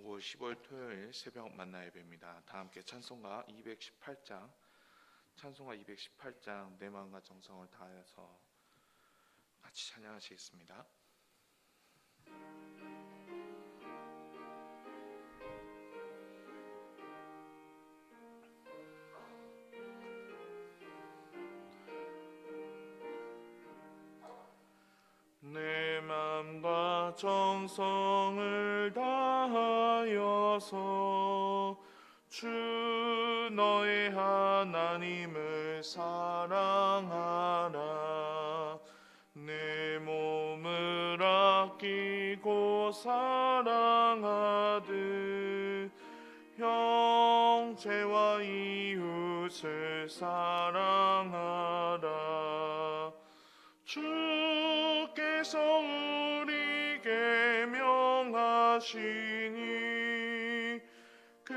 5월 15일 토요일 새벽 만나 예배입니다. 다 함께 찬송가 218장 찬송가 218장 내 마음과 정성을 다해서 같이 찬양하시겠습니다. 정성을 다하여서 주 너의 하나님을 사랑하라. 내 몸을 아끼고 사랑하듯 형제와 이웃을 사랑하라. 주께서 명하시니 그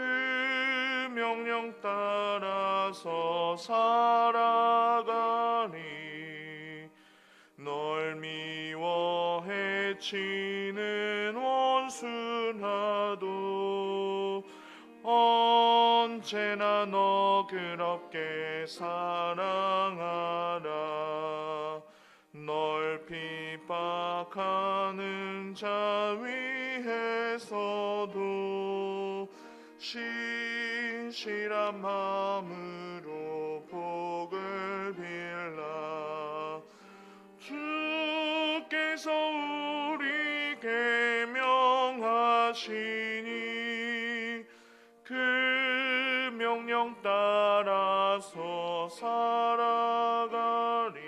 명령 따라서 살아가니 널 미워 해치는 원수나도 언제나 너 그렇게 사랑하라. 널 핍박하는 자위 에서도 신실한 마음으로 복을 빌라. 주께서 우리에게 명하시니 그 명령 따라서 살아가리.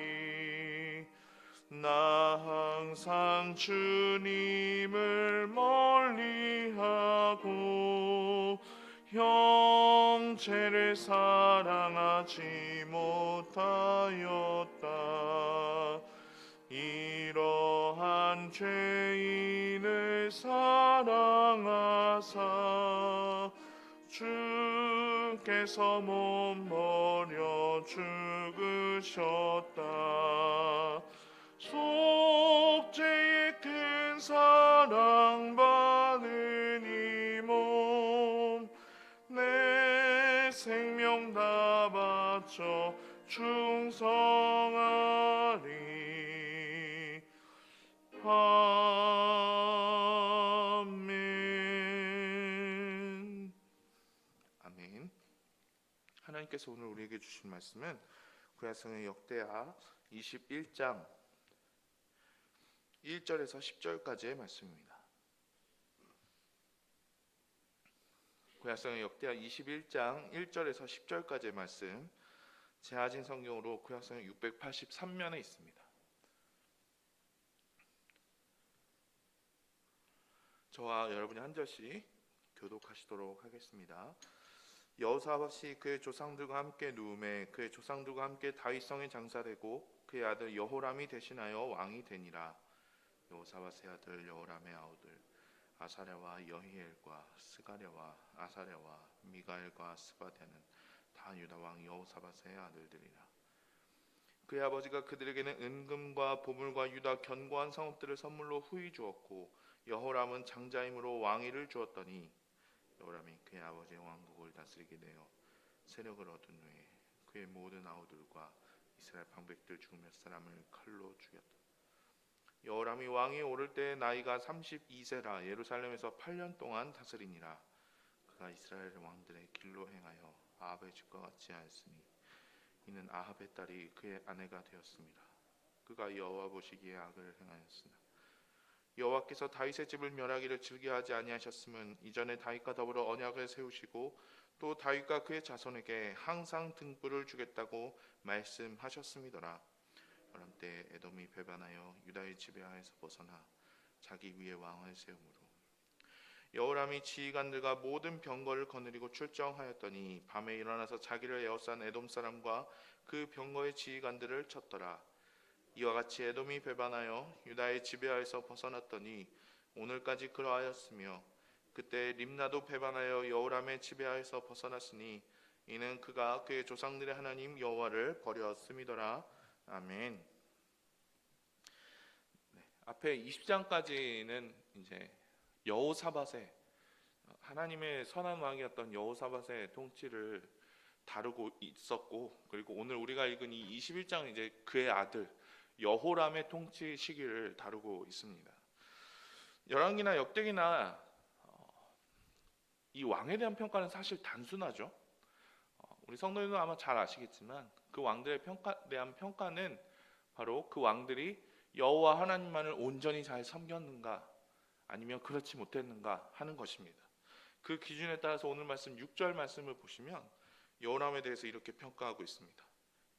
나 항상 주님을 멀 형제를 사랑하지 못하였다. 이러한 죄인을 사랑하사 주께서 몸 버려 죽으셨다. 속죄의 큰 사랑 받 바쳐 충성하리. 아멘. 아멘. 하나님께서 오늘 우리에게 주신 말씀은 구약성의 역대하 21장 1절에서 10절까지의 말씀입니다. 구약성의 역대하 21장 1절에서 10절까지의 말씀 제하진 성경으로 구약성의 683면에 있습니다. 저와 여러분이 한 절씩 교독하시도록 하겠습니다. 여호사밧이 그의 조상들과 함께 누움에 그의 조상들과 함께 다윗성에 장사되고 그의 아들 여호람이 대신하여 왕이 되니라. 여호사밧의 아들 여호람의 아우들 아사랴와 여히엘과 스가랴와 아사랴와 미가엘과 스바랴는 다 유다 왕 여호사밧의 아들들이라. 그의 아버지가 그들에게는 은금과 보물과 유다 견고한 성읍들을 선물로 후히 주었고 여호람은 장자임으로 왕위를 주었더니 여호람이 그의 아버지의 왕국을 다스리게 되어 세력을 얻은 후에 그의 모든 아우들과 이스라엘 방백들 중 몇 사람을 칼로 죽였다. 여호람이 왕이 오를 때 나이가 32세라 예루살렘에서 8년 동안 다스리니라. 그가 이스라엘 왕들의 길로 행하여 아합의 집과 같이 하였으니 이는 아합의 딸이 그의 아내가 되었습니다. 그가 여호와 보시기에 악을 행하였으나 여호와께서 다윗의 집을 멸하기를 즐겨하지 아니하셨음은 이전에 다윗과 더불어 언약을 세우시고 또 다윗과 그의 자손에게 항상 등불을 주겠다고 말씀하셨음이더라. 그럼 때 에돔이 배반하여 유다의 지배하에서 벗어나 자기 위에 왕을 세우므로 여호람이 지휘관들과 모든 병거를 거느리고 출정하였더니 밤에 일어나서 자기를 에워싼 에돔 사람과 그 병거의 지휘관들을 쳤더라. 이와 같이 에돔이 배반하여 유다의 지배하에서 벗어났더니 오늘까지 그러하였으며 그때 림나도 배반하여 여호람의 지배하에서 벗어났으니 이는 그가 그의 조상들의 하나님 여호와를 버렸음이더라. 아멘. 네, 앞에 20장까지는 이제 여호사밧의 하나님의 선한 왕이었던 여호사밧의 통치를 다루고 있었고 그리고 오늘 우리가 읽은 이 21장은 이제 그의 아들 여호람의 통치 시기를 다루고 있습니다. 열왕기나 역대기나 어, 이 왕에 대한 평가는 사실 단순하죠. 어, 우리 성도님도 아마 잘 아시겠지만 그 왕들의 평가 대한 평가는 바로 그 왕들이 여호와 하나님만을 온전히 잘 섬겼는가 아니면 그렇지 못했는가 하는 것입니다. 그 기준에 따라서 오늘 말씀 6절 말씀을 보시면 여호람에 대해서 이렇게 평가하고 있습니다.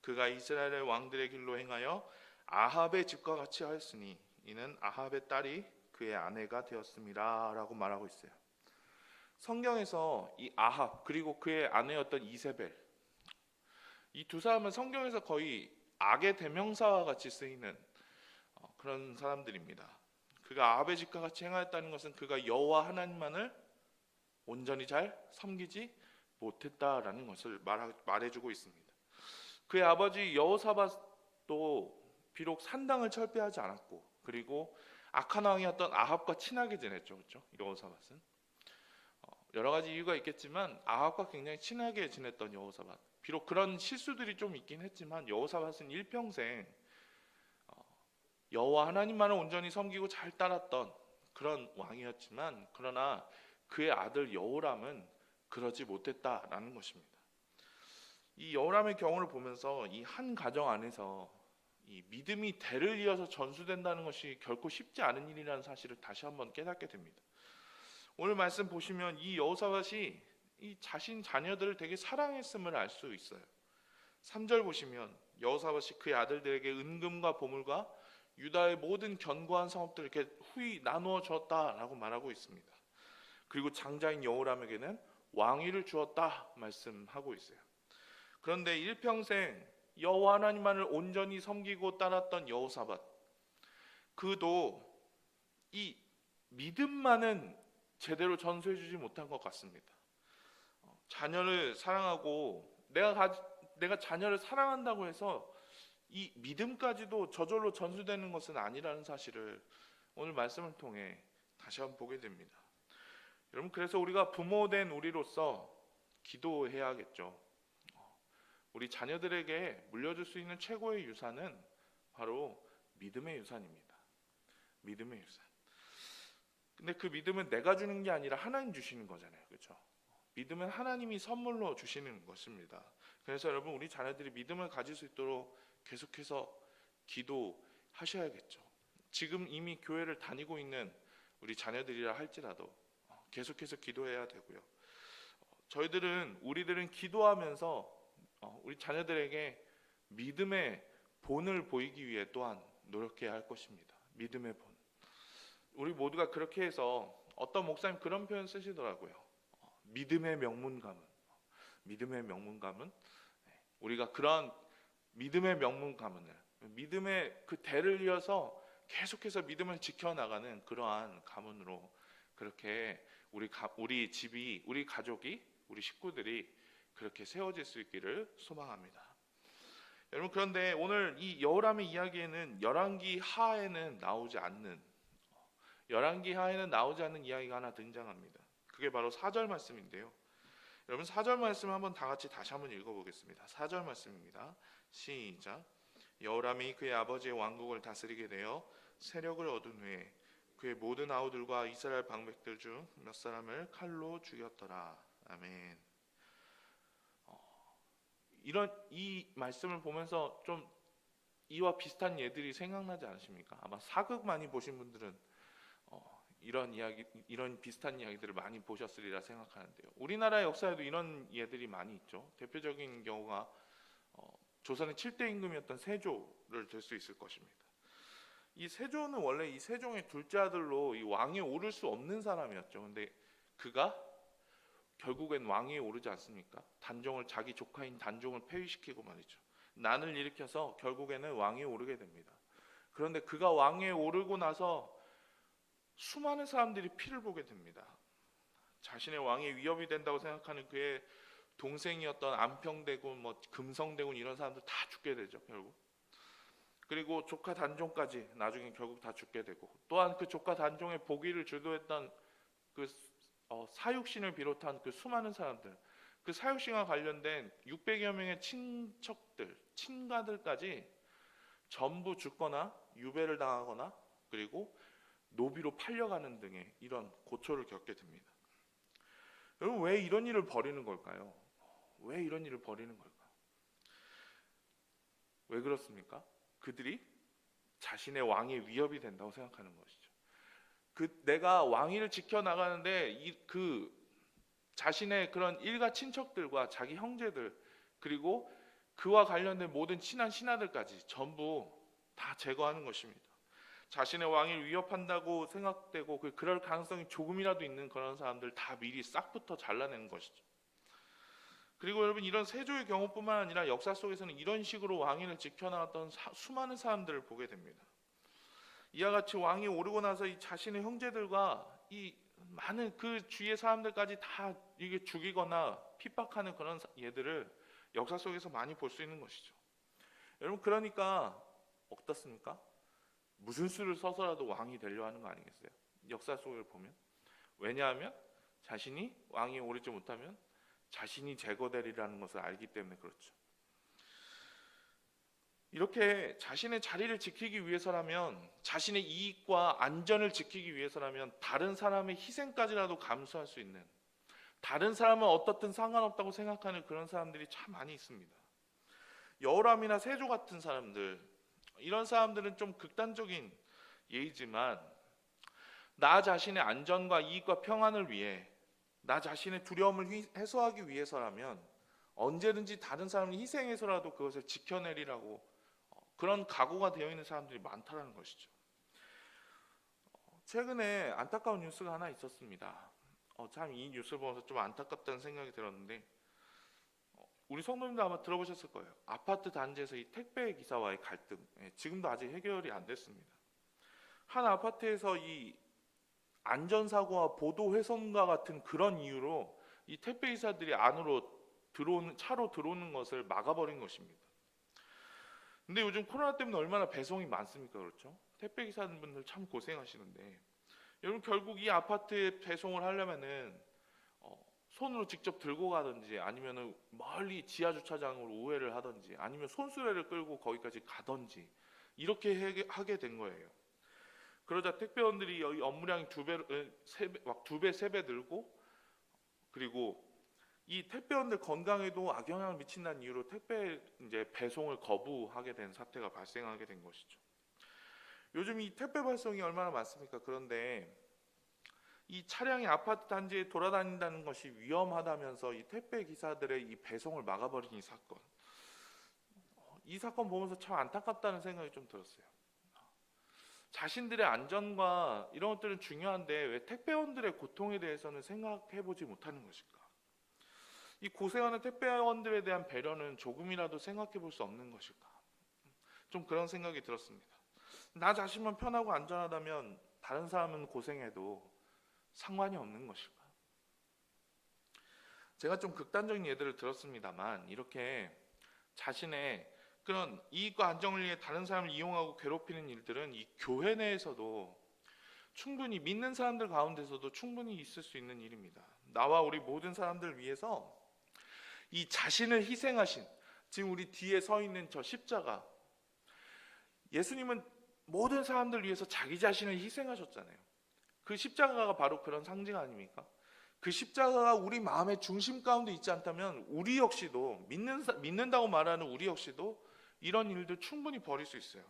그가 이스라엘의 왕들의 길로 행하여 아합의 집과 같이 하였으니 이는 아합의 딸이 그의 아내가 되었습니다라고 말하고 있어요. 성경에서 이 아합 그리고 그의 아내였던 이세벨 이 두 사람은 성경에서 거의 악의 대명사와 같이 쓰이는 어, 그런 사람들입니다. 그가 아합의 집과 같이 행하였다는 것은 그가 여호와 하나님만을 온전히 잘 섬기지 못했다라는 것을 말하, 말해 주고 있습니다. 그의 아버지 여호사밧도 비록 산당을 철폐하지 않았고 그리고 악한 왕이었던 아합과 친하게 지냈죠, 그렇죠? 여호사밧은 어, 여러 가지 이유가 있겠지만 아합과 굉장히 친하게 지냈던 여호사밧. 비록 그런 실수들이 좀 있긴 했지만 여호사밧은 일평생 어, 여호와 하나님만을 온전히 섬기고 잘 따랐던 그런 왕이었지만 그러나 그의 아들 여호람은 그러지 못했다라는 것입니다. 이 여호람의 경우를 보면서 이 한 가정 안에서 이 믿음이 대를 이어서 전수된다는 것이 결코 쉽지 않은 일이라는 사실을 다시 한번 깨닫게 됩니다. 오늘 말씀 보시면 이 여호사밧이 이 자신 자녀들을 되게 사랑했음을 알 수 있어요. 3절 보시면 여호사밧이 그의 아들들에게 은금과 보물과 유다의 모든 견고한 성읍들을 이렇게 후히 나누어 줬다라고 말하고 있습니다. 그리고 장자인 여호람에게는 왕위를 주었다 말씀하고 있어요. 그런데 일평생 여호와 하나님만을 온전히 섬기고 따랐던 여호사밧 그도 이 믿음만은 제대로 전수해 주지 못한 것 같습니다. 어, 자녀를 사랑하고 내가 가, 내가 자녀를 사랑한다고 해서 이 믿음까지도 저절로 전수되는 것은 아니라는 사실을 오늘 말씀을 통해 다시 한번 보게 됩니다. 여러분 그래서 우리가 부모된 우리로서 기도해야겠죠. 우리 자녀들에게 물려줄 수 있는 최고의 유산은 바로 믿음의 유산입니다. 믿음의 유산. 근데 그 믿음은 내가 주는 게 아니라 하나님 주시는 거잖아요. 그렇죠? 믿음은 하나님이 선물로 주시는 것입니다. 그래서 여러분 우리 자녀들이 믿음을 가질 수 있도록 계속해서 기도하셔야겠죠. 지금 이미 교회를 다니고 있는 우리 자녀들이라 할지라도 계속해서 기도해야 되고요. 저희들은 우리들은 기도하면서 어, 우리 자녀들에게 믿음의 본을 보이기 위해 또한 노력해야 할 것입니다. 믿음의 본. 우리 모두가 그렇게 해서 어떤 목사님 그런 표현 쓰시더라고요. 어, 믿음의 명문가문. 믿음의 명문가문. 네, 우리가 그런 믿음의 명문 가문을 믿음의 그 대를 이어서 계속해서 믿음을 지켜나가는 그러한 가문으로 그렇게 우리 가, 우리 집이 우리 가족이 우리 식구들이 그렇게 세워질 수 있기를 소망합니다. 여러분 그런데 오늘 이 여호람의 이야기에는 열왕기 하에는 나오지 않는 열왕기 하에는 나오지 않는 이야기가 하나 등장합니다. 그게 바로 4절 말씀인데요. 여러분 4절 말씀 한번 다 같이 다시 한번 읽어 보겠습니다. 4절 말씀입니다. 시작. 여호람이 그의 아버지의 왕국을 다스리게 되어 세력을 얻은 후에 그의 모든 아우들과 이스라엘 방백들 중 몇 사람을 칼로 죽였더라. 아멘. 어, 이런 이 말씀을 보면서 좀 이와 비슷한 예들이 생각나지 않으십니까? 아마 사극 많이 보신 분들은 어, 이런 이야기, 이런 비슷한 이야기들을 많이 보셨으리라 생각하는데요. 우리나라 역사에도 이런 예들이 많이 있죠. 대표적인 경우가 어, 조선의 7대 임금이었던 세조를 들 수 있을 것입니다. 이 세조는 원래 이 세종의 둘째 아들로 이 왕에 오를 수 없는 사람이었죠. 근데 그가 결국엔 왕위에 오르지 않습니까? 단종을 자기 조카인 단종을 폐위시키고 말이죠. 난을 일으켜서 결국에는 왕위에 오르게 됩니다. 그런데 그가 왕위에 오르고 나서 수많은 사람들이 피를 보게 됩니다. 자신의 왕이 위협이 된다고 생각하는 그의 동생이었던 안평대군, 뭐 금성대군 이런 사람들 다 죽게 되죠 결국. 그리고 조카 단종까지 나중에 결국 다 죽게 되고 또한 그 조카 단종의 보기를 주도했던 그 어, 사육신을 비롯한 그 수많은 사람들, 그 사육신과 관련된 600여 명의 친척들, 친가들까지 전부 죽거나 유배를 당하거나 그리고 노비로 팔려가는 등의 이런 고초를 겪게 됩니다. 여러분 왜 이런 일을 벌이는 걸까요? 왜 이런 일을 벌이는 걸까? 왜 그렇습니까? 그들이 자신의 왕의 위협이 된다고 생각하는 것이죠. 그 내가 왕위를 지켜 나가는데 이 그 자신의 그런 일가 친척들과 자기 형제들 그리고 그와 관련된 모든 친한 신하들까지 전부 다 제거하는 것입니다. 자신의 왕위를 위협한다고 생각되고 그 그럴 가능성이 조금이라도 있는 그런 사람들 다 미리 싹부터 잘라내는 것이죠. 그리고 여러분 이런 세조의 경우뿐만 아니라 역사 속에서는 이런 식으로 왕위를 지켜나갔던 사- 수많은 사람들을 보게 됩니다. 이와 같이 왕이 오르고 나서 이 자신의 형제들과 이 많은 그 주위의 사람들까지 다 이게 죽이거나 핍박하는 그런 사- 예들을 역사 속에서 많이 볼 수 있는 것이죠. 여러분 그러니까 어떻습니까? 무슨 수를 써서라도 왕이 되려 하는 거 아니겠어요? 역사 속을 보면 왜냐하면 자신이 왕이 오르지 못하면 자신이 제거되리라는 것을 알기 때문에 그렇죠. 이렇게 자신의 자리를 지키기 위해서라면 자신의 이익과 안전을 지키기 위해서라면 다른 사람의 희생까지라도 감수할 수 있는 다른 사람은 어떻든 상관없다고 생각하는 그런 사람들이 참 많이 있습니다. 여호람이나 세조 같은 사람들 이런 사람들은 좀 극단적인 예이지만 나 자신의 안전과 이익과 평안을 위해 나 자신의 두려움을 휘- 해소하기 위해서라면 언제든지 다른 사람을 희생해서라도 그것을 지켜내리라고 어, 그런 각오가 되어 있는 사람들이 많다라는 것이죠. 어, 최근에 안타까운 뉴스가 하나 있었습니다. 어, 참 이 뉴스를 보면서 좀 안타깝다는 생각이 들었는데 어, 우리 성도님도 아마 들어보셨을 거예요. 아파트 단지에서 이 택배 기사와의 갈등 예, 지금도 아직 해결이 안 됐습니다. 한 아파트에서 이 안전사고와 보도 훼손과 같은 그런 이유로 이 택배 기사들이 안으로 들어오는 차로 들어오는 것을 막아버린 것입니다. 근데 요즘 코로나 때문에 얼마나 배송이 많습니까, 그렇죠? 택배 기사분들 참 고생하시는데 여러분 결국 이 아파트에 배송을 하려면은 어, 손으로 직접 들고 가든지 아니면은 멀리 지하 주차장으로 우회를 하든지 아니면 손수레를 끌고 거기까지 가든지 이렇게 하게 된 거예요. 그러자 택배원들이 여기 업무량이 두 배, 세 배 막두 배, 세 배 늘고 그리고 이 택배원들 건강에도 악영향을 미친다는 이유로 택배 이제 배송을 거부하게 된 사태가 발생하게 된 것이죠. 요즘 이 택배 발송이 얼마나 많습니까? 그런데 이 차량이 아파트 단지에 돌아다닌다는 것이 위험하다면서 이 택배 기사들의 이 배송을 막아버린 이 사건. 어, 이 사건 보면서 참 안타깝다는 생각이 좀 들었어요. 자신들의 안전과 이런 것들은 중요한데 왜 택배원들의 고통에 대해서는 생각해 보지 못하는 것일까? 이 고생하는 택배원들에 대한 배려는 조금이라도 생각해 볼 수 없는 것일까? 좀 그런 생각이 들었습니다. 나 자신만 편하고 안전하다면 다른 사람은 고생해도 상관이 없는 것일까? 제가 좀 극단적인 예들을 들었습니다만 이렇게 자신의 그런 이익과 안정을 위해 다른 사람을 이용하고 괴롭히는 일들은 이 교회 내에서도 충분히 믿는 사람들 가운데서도 충분히 있을 수 있는 일입니다. 나와 우리 모든 사람들 위해서 이 자신을 희생하신 지금 우리 뒤에 서 있는 저 십자가 예수님은 모든 사람들 위해서 자기 자신을 희생하셨잖아요. 그 십자가가 바로 그런 상징 아닙니까? 그 십자가가 우리 마음의 중심 가운데 있지 않다면 우리 역시도 믿는 사- 믿는다고 말하는 우리 역시도 이런 일들 충분히 벌일 수 있어요.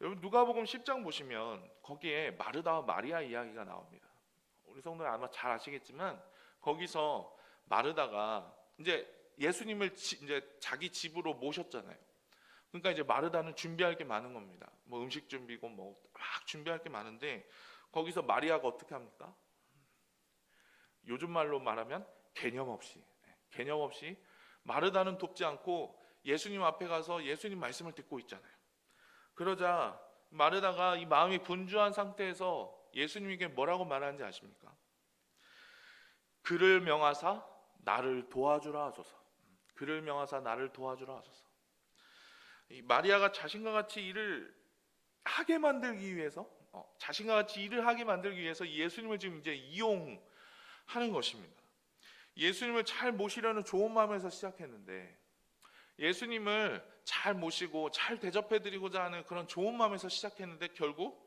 여러분 누가복음 10장 보시면 거기에 마르다와 마리아 이야기가 나옵니다. 우리 성도들 아마 잘 아시겠지만 거기서 마르다가 이제 예수님을 지- 이제 자기 집으로 모셨잖아요. 그러니까 이제 마르다는 준비할 게 많은 겁니다. 뭐 음식 준비고 뭐 막 준비할 게 많은데 거기서 마리아가 어떻게 합니까? 요즘 말로 말하면 개념 없이 네, 개념 없이 마르다는 돕지 않고 예수님 앞에 가서 예수님 말씀을 듣고 있잖아요. 그러자 마르다가 이 마음이 분주한 상태에서 예수님에게 뭐라고 말하는지 아십니까? 그를 명하사 나를 도와주라 하소서. 그를 명하사 나를 도와주라 하소서. 이 마리아가 자신과 같이 일을 하게 만들기 위해서 어, 자신과 같이 일을 하게 만들기 위해서 예수님을 지금 이제 이용하는 것입니다. 예수님을 잘 모시려는 좋은 마음에서 시작했는데 예수님을 잘 모시고 잘 대접해 드리고자 하는 그런 좋은 마음에서 시작했는데 결국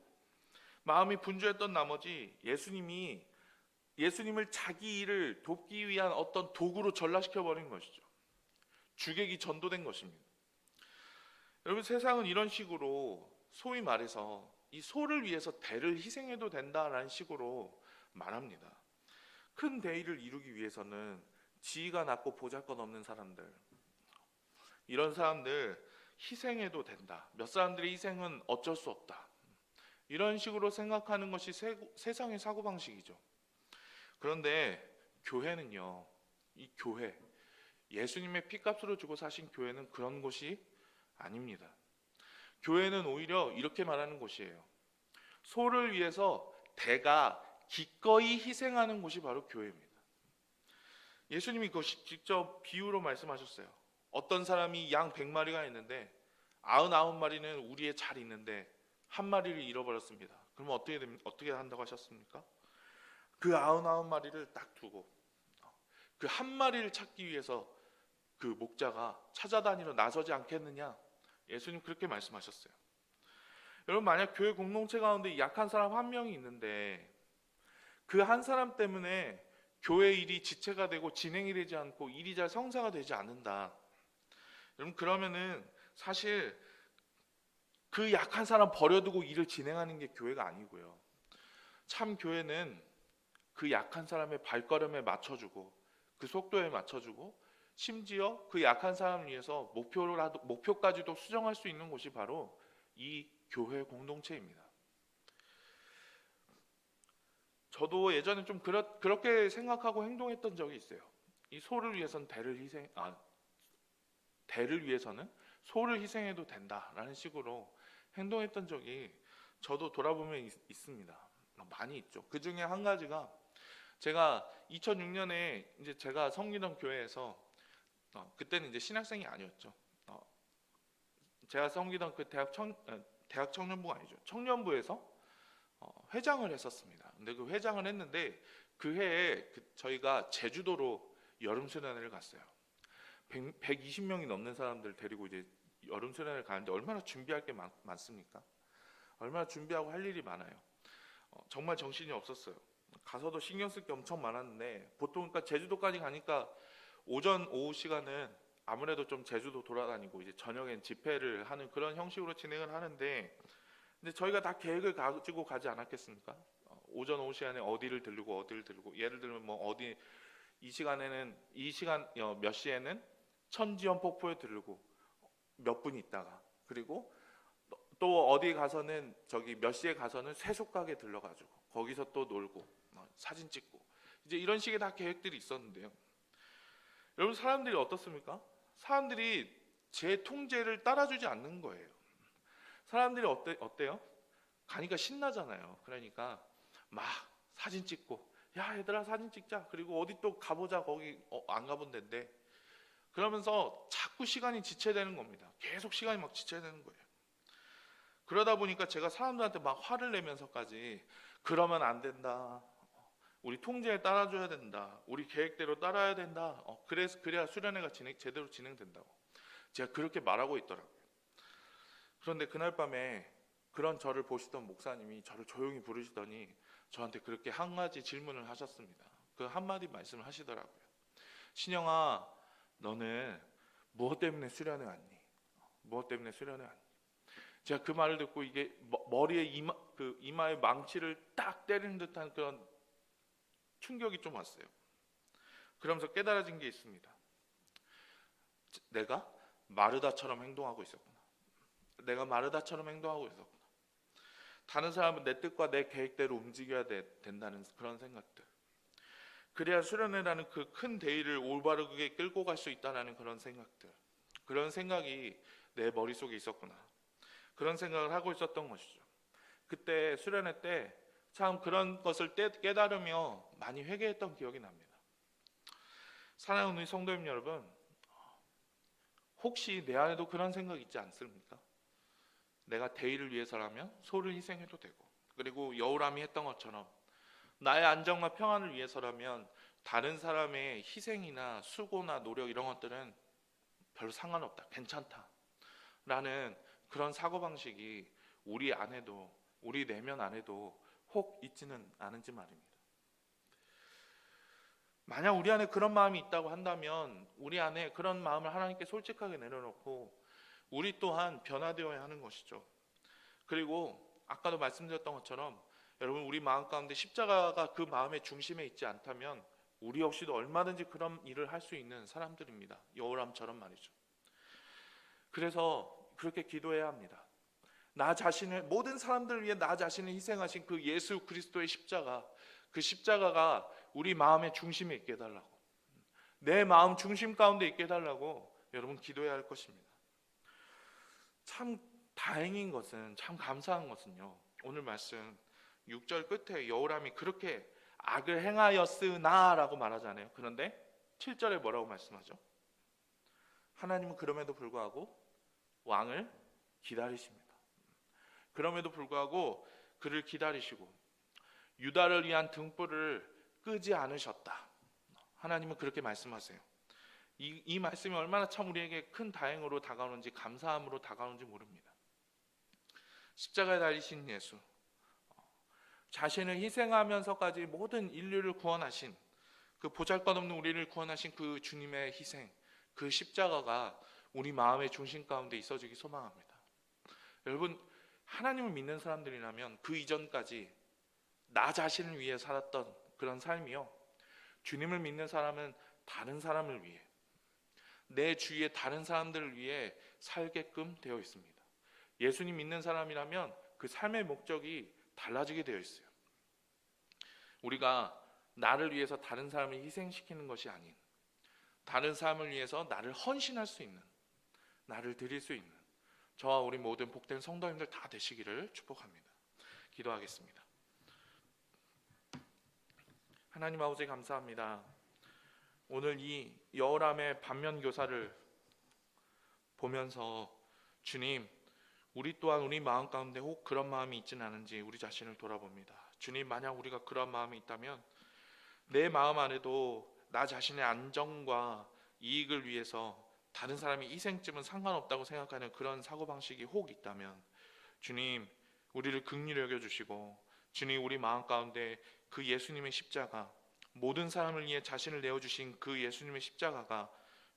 마음이 분주했던 나머지 예수님이 예수님을 자기 일을 돕기 위한 어떤 도구로 전락시켜 버린 것이죠. 주객이 전도된 것입니다. 여러분 세상은 이런 식으로 소위 말해서 이 소를 위해서 대를 희생해도 된다라는 식으로 말합니다. 큰 대의를 이루기 위해서는 지위가 낮고 보잘것없는 사람들 이런 사람들 희생해도 된다. 몇 사람들의 희생은 어쩔 수 없다. 이런 식으로 생각하는 것이 세, 세상의 사고 방식이죠. 그런데 교회는요, 이 교회 예수님의 피값으로 주고 사신 교회는 그런 곳이 아닙니다. 교회는 오히려 이렇게 말하는 곳이에요. 소를 위해서 대가 기꺼이 희생하는 곳이 바로 교회입니다. 예수님이 그 직접 비유로 말씀하셨어요. 어떤 사람이 양 100마리가 있는데 99마리는 우리에 잘 있는데 한 마리를 잃어버렸습니다. 그러면 어떻게 됩니까? 어떻게 한다고 하셨습니까? 그 99마리를 딱 두고 그 한 마리를 찾기 위해서 그 목자가 찾아다니러 나서지 않겠느냐? 예수님 그렇게 말씀하셨어요. 여러분 만약 교회 공동체 가운데 약한 사람 한 명이 있는데 그 한 사람 때문에 교회 일이 지체가 되고 진행이 되지 않고 일이 잘 성사가 되지 않는다. 여러분 그러면은 사실 그 약한 사람 버려두고 일을 진행하는 게 교회가 아니고요. 참 교회는 그 약한 사람의 발걸음에 맞춰주고 그 속도에 맞춰주고 심지어 그 약한 사람을 위해서 목표라도 목표까지도 수정할 수 있는 곳이 바로 이 교회 공동체입니다. 저도 예전에 좀 그렇, 그렇게 생각하고 행동했던 적이 있어요. 이 소를 위해서는 대를 희생, 아, 대를 위해서는 소를 희생해도 된다라는 식으로 행동했던 적이 저도 돌아보면 있, 있습니다. 많이 있죠. 그 중에 한 가지가 제가 2006년에 이제 제가 섬기던 교회에서 어, 그때는 이제 신학생이 아니었죠. 어, 제가 섬기던 그 대학 청 어, 대학 청년부가 아니죠. 청년부에서 어, 회장을 했었습니다. 근데 그 회장을 했는데 그 해에 그 저희가 제주도로 여름 수련회를 갔어요. 100, 120명이 넘는 사람들 데리고 이제 여름 수련회를 가는데 얼마나 준비할 게 많, 많습니까? 얼마나 준비하고 할 일이 많아요. 어, 정말 정신이 없었어요. 가서도 신경 쓸 게 엄청 많았는데 보통 그러니까 제주도까지 가니까 오전 오후 시간은 아무래도 좀 제주도 돌아다니고 이제 저녁엔 집회를 하는 그런 형식으로 진행을 하는데 근데 저희가 다 계획을 가지고 가지 않았겠습니까? 어, 오전 오후 시간에 어디를 들르고 어디를 들고 예를 들면 뭐 어디 이 시간에는 이 시간 어, 몇 시에는 천지연 폭포에 들르고 몇 분 있다가 그리고 또 어디 가서는 저기 몇 시에 가서는 쇠속가게 들러가지고 거기서 또 놀고 어, 사진 찍고 이제 이런 식의 다 계획들이 있었는데요. 여러분 사람들이 어떻습니까? 사람들이 제 통제를 따라주지 않는 거예요. 사람들이 어때 어때요? 가니까 신나잖아요. 그러니까 막 사진 찍고 야 얘들아 사진 찍자. 그리고 어디 또 가보자 거기 어, 안 가본 데인데 그러면서 자꾸 시간이 지체되는 겁니다. 계속 시간이 막 지체되는 거예요. 그러다 보니까 제가 사람들한테 막 화를 내면서까지 그러면 안 된다. 우리 통제에 따라줘야 된다. 우리 계획대로 따라야 된다. 어, 그래서 그래야 수련회가 진행 제대로 진행된다고. 제가 그렇게 말하고 있더라고요. 그런데 그날 밤에 그런 저를 보시던 목사님이 저를 조용히 부르시더니 저한테 그렇게 한 가지 질문을 하셨습니다. 그 한마디 말씀을 하시더라고요. 신영아, 너는 무엇 때문에 수련회 왔니? 무엇 때문에 수련회 왔니? 제가 그 말을 듣고 이게 머- 머리에 이마 그 이마에 망치를 딱 때리는 듯한 그런 충격이 좀 왔어요. 그러면서 깨달아진 게 있습니다. 내가 마르다처럼 행동하고 있었구나. 내가 마르다처럼 행동하고 있었구나. 다른 사람은 내 뜻과 내 계획대로 움직여야 돼- 된다는 그런 생각들. 그래야 수련회라는 그 큰 대의를 올바르게 끌고 갈 수 있다라는 그런 생각들. 그런 생각이 내 머릿속에 있었구나. 그런 생각을 하고 있었던 것이죠. 그때 수련회 때 참 그런 것을 깨- 깨달으며 많이 회개했던 기억이 납니다. 사랑하는 성도님 여러분, 혹시 내 안에도 그런 생각 있지 않습니까? 내가 대의를 위해서라면 소를 희생해도 되고 그리고 여우람이 했던 것처럼 나의 안정과 평안을 위해서라면 다른 사람의 희생이나 수고나 노력 이런 것들은 별로 상관없다. 괜찮다. 라는 그런 사고방식이 우리 안에도 우리 내면 안에도 혹 있지는 않은지 말입니다. 만약 우리 안에 그런 마음이 있다고 한다면 우리 안에 그런 마음을 하나님께 솔직하게 내려놓고 우리 또한 변화되어야 하는 것이죠. 그리고 아까도 말씀드렸던 것처럼 여러분 우리 마음 가운데 십자가가 그 마음의 중심에 있지 않다면 우리 역시도 얼마든지 그런 일을 할 수 있는 사람들입니다. 여우람처럼 말이죠. 그래서 그렇게 기도해야 합니다. 나 자신을 모든 사람들을 위해 나 자신을 희생하신 그 예수 그리스도의 십자가 그 십자가가 우리 마음의 중심에 있게 해달라고 내 마음 중심 가운데 있게 해달라고 여러분 기도해야 할 것입니다. 참 다행인 것은 참 감사한 것은요. 오늘 말씀 6절 끝에 여우람이 그렇게 악을 행하였으나라고 말하잖아요. 그런데 7절에 뭐라고 말씀하죠? 하나님은 그럼에도 불구하고 왕을 기다리십니다. 그럼에도 불구하고 그를 기다리시고 유다를 위한 등불을 끄지 않으셨다. 하나님은 그렇게 말씀하세요. 이, 이 말씀이 얼마나 참 우리에게 큰 다행으로 다가오는지 감사함으로 다가오는지 모릅니다. 십자가에 달리신 예수, 자신을 희생하면서까지 모든 인류를 구원하신 그 보잘것없는 우리를 구원하신 그 주님의 희생, 그 십자가가 우리 마음의 중심 가운데 있어지기 소망합니다. 여러분 하나님을 믿는 사람들이라면 그 이전까지 나 자신을 위해 살았던 그런 삶이요. 주님을 믿는 사람은 다른 사람을 위해 내 주위의 다른 사람들을 위해 살게끔 되어 있습니다. 예수님 믿는 사람이라면 그 삶의 목적이 달라지게 되어 있어요. 우리가 나를 위해서 다른 사람을 희생시키는 것이 아닌 다른 사람을 위해서 나를 헌신할 수 있는 나를 드릴 수 있는 저와 우리 모든 복된 성도님들 다 되시기를 축복합니다. 기도하겠습니다. 하나님 아버지 감사합니다. 오늘 이 여호람의 반면 교사를 보면서 주님 우리 또한 우리 마음 가운데 혹 그런 마음이 있지는 않은지 우리 자신을 돌아봅니다. 주님 만약 우리가 그런 마음이 있다면 내 마음 안에도 나 자신의 안정과 이익을 위해서 다른 사람이 희생쯤은 상관없다고 생각하는 그런 사고방식이 혹 있다면 주님 우리를 긍휼히 여겨 주시고 주님 우리 마음 가운데 그 예수님의 십자가 모든 사람을 위해 자신을 내어 주신 그 예수님의 십자가가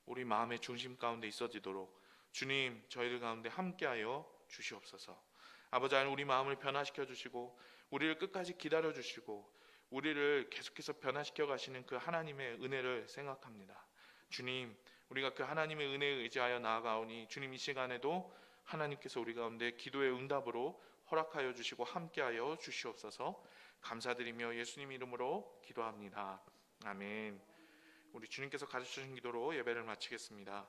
우리 마음의 중심 가운데 있어지도록 주님 저희들 가운데 함께하여 주시옵소서. 아버지 하나님 우리 마음을 변화시켜 주시고 우리를 끝까지 기다려 주시고 우리를 계속해서 변화시켜 가시는 그 하나님의 은혜를 생각합니다. 주님, 우리가 그 하나님의 은혜에 의지하여 나아가오니 주님 이 시간에도 하나님께서 우리 가운데 기도의 응답으로 허락하여 주시고 함께하여 주시옵소서. 감사드리며 예수님 이름으로 기도합니다. 아멘. 우리 주님께서 가르쳐 주신 기도로 예배를 마치겠습니다.